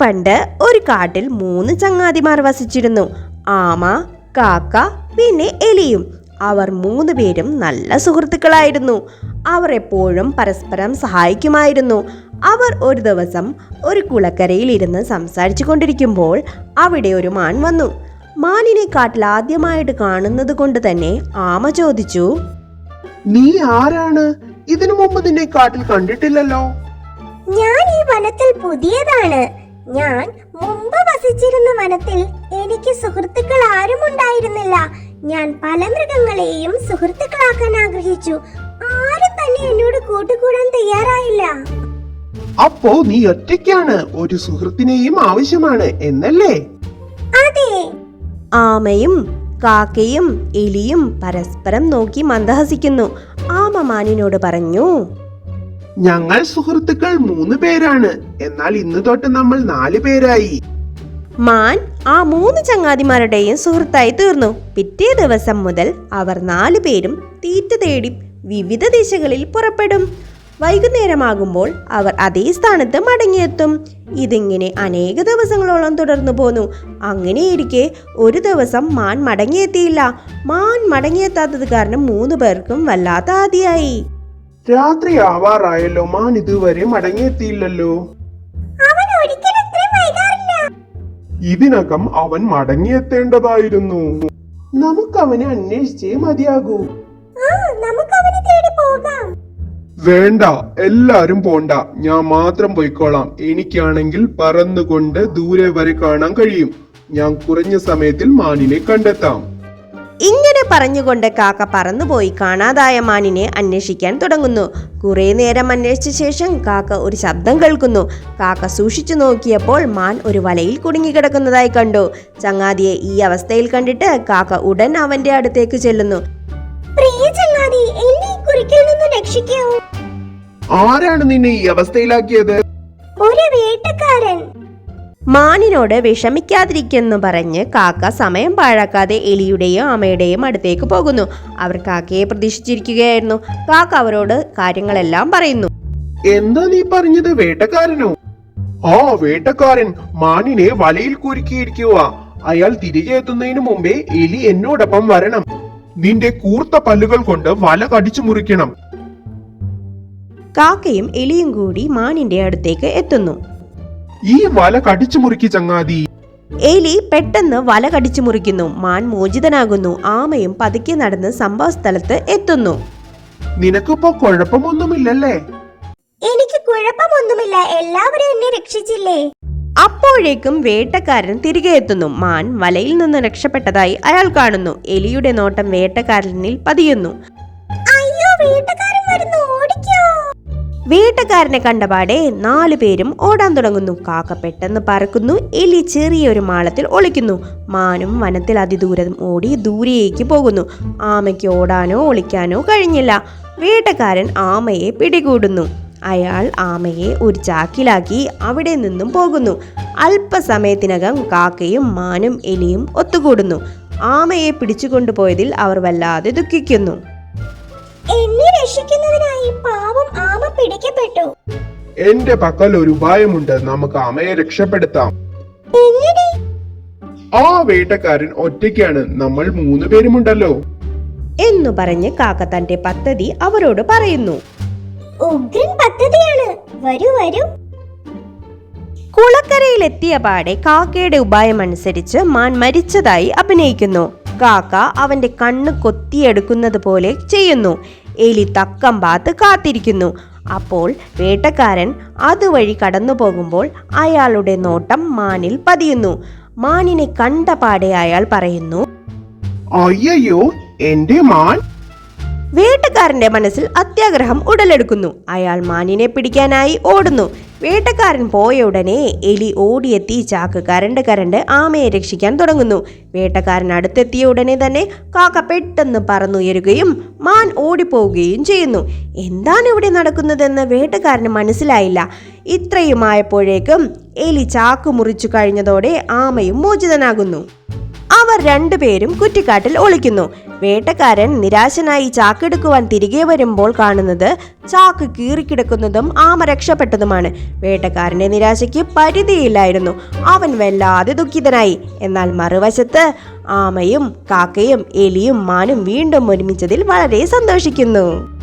പണ്ട് ഒരു കാട്ടിൽ മൂന്ന് ചങ്ങാതിമാർ വസിച്ചിരുന്നു. ആമ കാക്ക പിന്നെ എലിയും. അവർ മൂന്ന് പേരും നല്ല സുഹൃത്തുക്കളായിരുന്നു. അവർ എപ്പോഴും പരസ്പരം സഹായിക്കുമായിരുന്നു. അവർ ഒരു ദിവസം ഒരു കുളക്കരയിൽ ഇരുന്ന് സംസാരിച്ചു കൊണ്ടിരിക്കുമ്പോൾ അവിടെ ഒരു മാൻ വന്നു. മാനിനെ കാട്ടിൽ ആദ്യമായിട്ട് കാണുന്നത് കൊണ്ട് തന്നെ ആമ ചോദിച്ചു നീ ആരാണ്? ഇതിനു മുമ്പ് നിന്നെ കാട്ടിൽ കണ്ടിട്ടില്ലല്ലോ. ഞാൻ ഈ വനത്തിൽ പുതിയതാണ്. ഞാൻ മുമ്പ് വസിച്ചിരുന്ന വനത്തിൽ എനിക്ക് സുഹൃത്തുക്കൾ ആരും ഉണ്ടായിരുന്നില്ല. ഞാൻ പല മൃഗങ്ങളെയും സുഹൃത്തുക്കളാക്കാൻ ആഗ്രഹിച്ചു. ആരും തന്നെ എന്നോട് കൂട്ടുകൂടാൻ തയ്യാറായില്ല. അപ്പോ നീ ഒറ്റയ്ക്കാണ് ഒരു സുഹൃത്തിനെയും ആവശ്യമാണ് എന്നല്ലേ? അതെ. ആമയും കാക്കയും എലിയും പരസ്പരം നോക്കി മന്ദഹസിക്കുന്നു. ആമ മാനിനോട് പറഞ്ഞു ഞങ്ങൾ സുഹൃത്തുക്കൾ മൂന്ന് പേരാണ്. എന്നാൽ ഇന്ന് തൊട്ട് നമ്മൾ നാല് പേരായി. മാൻ ആ മൂന്ന് ചങ്ങാതിമാരുടെയും സുഹൃത്തായി തീർന്നു. പിറ്റേ ദിവസം മുതൽ അവർ നാലു പേരും തീറ്റ തേടി വിവിധ ദിശകളിൽ പുറപ്പെടും. വൈകുന്നേരമാകുമ്പോൾ അവർ അതേ സ്ഥാനത്ത് മടങ്ങിയെത്തും. ഇതിങ്ങനെ അനേക ദിവസങ്ങളോളം തുടർന്നു പോന്നു. അങ്ങനെയിരിക്കെ ഒരു ദിവസം മാൻ മടങ്ങിയെത്തിയില്ല. മാൻ മടങ്ങിയെത്താത്തത് കാരണം മൂന്ന് പേർക്കും വല്ലാത്ത ആദിയായി. രാത്രി ആവാറായല്ലോ. മാൻ ഇതുവരെ മടങ്ങിയെത്തിയില്ലല്ലോ. ഇതിനകം അവൻ മടങ്ങിയെത്തേണ്ടതായിരുന്നു. നമുക്ക് അവനെ അന്വേഷിച്ചേ മതിയാകൂ. വേണ്ട എല്ലാരും പോണ്ട. ഞാൻ മാത്രം പോയിക്കോളാം. എനിക്കാണെങ്കിൽ പറന്നുകൊണ്ട് ദൂരെ വരെ കാണാൻ കഴിയും. ഞാൻ കുറഞ്ഞ സമയത്തിൽ മാനിനെ കണ്ടെത്താം. ഇങ്ങനെ പറഞ്ഞുകൊണ്ട് കാക്ക പറന്നുപോയി. കാണാതായ മാനിനെ അന്വേഷിക്കാൻ തുടങ്ങുന്നു. കുറേ നേരം അന്വേഷിച്ച ശേഷം കാക്ക ഒരു ശബ്ദം കേൾക്കുന്നു. കാക്ക സൂക്ഷിച്ചു നോക്കിയപ്പോൾ മാൻ ഒരു വലയിൽ കുടുങ്ങിക്കിടക്കുന്നതായി കണ്ടു. ചങ്ങാതിയെ ഈ അവസ്ഥയിൽ കണ്ടിട്ട് കാക്ക ഉടൻ അവന്റെ അടുത്തേക്ക് ചെല്ലുന്നു. പ്രിയ ചങ്ങാതി എന്നെ ഈ കുരുക്കിൽ നിന്ന് രക്ഷിക്കൂ ആരാണ് നിന്നെ ഈ അവസ്ഥയിലാക്കിയത്? ഒരു വേട്ടക്കാരൻ. മാനിനോട് വിഷമിക്കാതിരിക്കെന്ന് പറഞ്ഞ് കാക്ക സമയം പാഴാക്കാതെ എലിയുടെയും ആമയുടെയും അടുത്തേക്ക് പോകുന്നു. അവർ കാക്കയെ പ്രതീക്ഷിച്ചിരിക്കുകയായിരുന്നു. കാക്ക അവരോട് കാര്യങ്ങളെല്ലാം പറയുന്നു. എന്താ നീ പറഞ്ഞത് വേട്ടക്കാരനോ? ആ വേട്ടക്കാരൻ മാനിനെ വലയിൽ കുരുക്കിയിരിക്കുക അയാൾ തിരികെ എത്തുന്നതിന് മുമ്പേ എലി എന്നോടൊപ്പം വരണം. നിന്റെ കൂർത്ത പല്ലുകൾ കൊണ്ട് വല കടിച്ചു മുറിക്കണം. കാക്കയും എലിയും കൂടി മാനിന്റെ അടുത്തേക്ക് എത്തുന്നു. ഈ വല കടിച്ചു മുറിക്ക് ചങ്ങാതി. എലി പെട്ടെന്ന് വല കടിച്ചു മുറിക്കുന്നു. മാൻ മോചിതനാകുന്നു. ആമയും പതുക്കെ നടന്ന് സംഭവ സ്ഥലത്ത് എത്തുന്നു. നിനക്കിപ്പോ കുഴപ്പമൊന്നുമില്ലല്ലേ? എനിക്ക് കുഴപ്പമൊന്നുമില്ല. എല്ലാവരും എന്നെ രക്ഷിച്ചില്ലേ? അപ്പോഴേക്കും വേട്ടക്കാരൻ തിരികെ എത്തുന്നു. മാൻ വലയിൽ നിന്ന് രക്ഷപ്പെട്ടതായി അയാൾ കാണുന്നു. എലിയുടെ നോട്ടം വേട്ടക്കാരനിൽ പതിയുന്നു. അയ്യോ വേട്ടക്കാരൻ വേട്ടക്കാരനെ കണ്ടപാടെ നാലു പേരും ഓടാൻ തുടങ്ങുന്നു. കാക്ക പെട്ടെന്ന് പറക്കുന്നു എലി ചെറിയൊരു മാളത്തിൽ ഒളിക്കുന്നു. മാനും വനത്തിൽ അതിദൂരം ഓടി ദൂരേക്ക് പോകുന്നു. ആമയ്ക്ക് ഓടാനോ ഒളിക്കാനോ കഴിഞ്ഞില്ല. വീട്ടുകാരൻ ആമയെ പിടികൂടുന്നു. അയാൾ ആമയെ ഒരു ചാക്കിലാക്കി അവിടെ നിന്നും പോകുന്നു. അല്പസമയത്തിനകം കാക്കയും മാനും എലിയും ഒത്തുകൂടുന്നു. ആമയെ പിടിച്ചുകൊണ്ടുപോയതിൽ അവർ വല്ലാതെ ദുഃഖിക്കുന്നു. എന്നെ രക്ഷിക്കുന്നതിനായി പാവം ആമ പിടിക്കപ്പെട്ടു. എന്റെ പക്കൽ ഒരു ഉപായമുണ്ട്. നമുക്ക് ആമയെ രക്ഷപ്പെടുത്താം. എങ്ങനെ? ആ വേട്ടക്കാരൻ ഒറ്റയ്ക്കാണ്. നമ്മൾ മൂന്ന് പേരുമുണ്ടല്ലോ. എന്നു പറഞ്ഞ് കാക്ക തന്റെ പദ്ധതി അവരോട് പറയുന്നു. ഉഗ്രൻ പദ്ധതിയാണ്. വരൂ വരൂ. കുളക്കരയിലെത്തിയ പാടെ കാക്കയുടെ ഉപായം അനുസരിച്ച് മാൻ മരിച്ചതായി അഭിനയിക്കുന്നു. കാക്ക അവന്റെ കണ്ണ് കൊത്തിയെടുക്കുന്നത് പോലെ ചെയ്യുന്നു. എലി തക്കം പാത്ത് കാത്തിരിക്കുന്നു. അപ്പോൾ വേട്ടക്കാരൻ അതുവഴി കടന്നു പോകുമ്പോൾ അയാളുടെ നോട്ടം മാനിൽ പതിയുന്നു. മാനിനെ കണ്ട പാടെ അയാൾ പറയുന്നു അയ്യോ എന്റെ മാൻ. വേട്ടക്കാരന്റെ മനസ്സിൽ അത്യാഗ്രഹം ഉടലെടുക്കുന്നു. അയാൾ മാനിനെ പിടിക്കാനായി ഓടുന്നു. വേട്ടക്കാരൻ പോയ ഉടനെ എലി ഓടിയെത്തി ചാക്ക് കരണ്ട് കരണ്ട് ആമയെ രക്ഷിക്കാൻ തുടങ്ങുന്നു. വേട്ടക്കാരൻ അടുത്തെത്തിയ ഉടനെ തന്നെ കാക്ക പെട്ടെന്ന് പറന്നുയരുകയും മാൻ ഓടിപ്പോവുകയും ചെയ്യുന്നു. എന്താണ് ഇവിടെ നടക്കുന്നതെന്ന് വേട്ടക്കാരന് മനസ്സിലായില്ല. ഇത്രയുമായപ്പോഴേക്കും എലി ചാക്ക് മുറിച്ചു കഴിഞ്ഞതോടെ ആമയും മോചിതനാകുന്നു. അവർ രണ്ടുപേരും കുറ്റിക്കാട്ടിൽ ഒളിക്കുന്നു. വേട്ടക്കാരൻ നിരാശനായി ചാക്കെടുക്കുവാൻ തിരികെ വരുമ്പോൾ കാണുന്നത് ചാക്ക് കീറിക്കിടക്കുന്നതും ആമ രക്ഷപ്പെട്ടതുമാണ്. വേട്ടക്കാരന്റെ നിരാശയ്ക്ക് പരിധിയില്ലായിരുന്നു. അവൻ വല്ലാതെ ദുഃഖിതനായി. എന്നാൽ മറുവശത്ത് ആമയും കാക്കയും എലിയും മാനും വീണ്ടും ഒരുമിച്ചതിൽ വളരെ സന്തോഷിക്കുന്നു.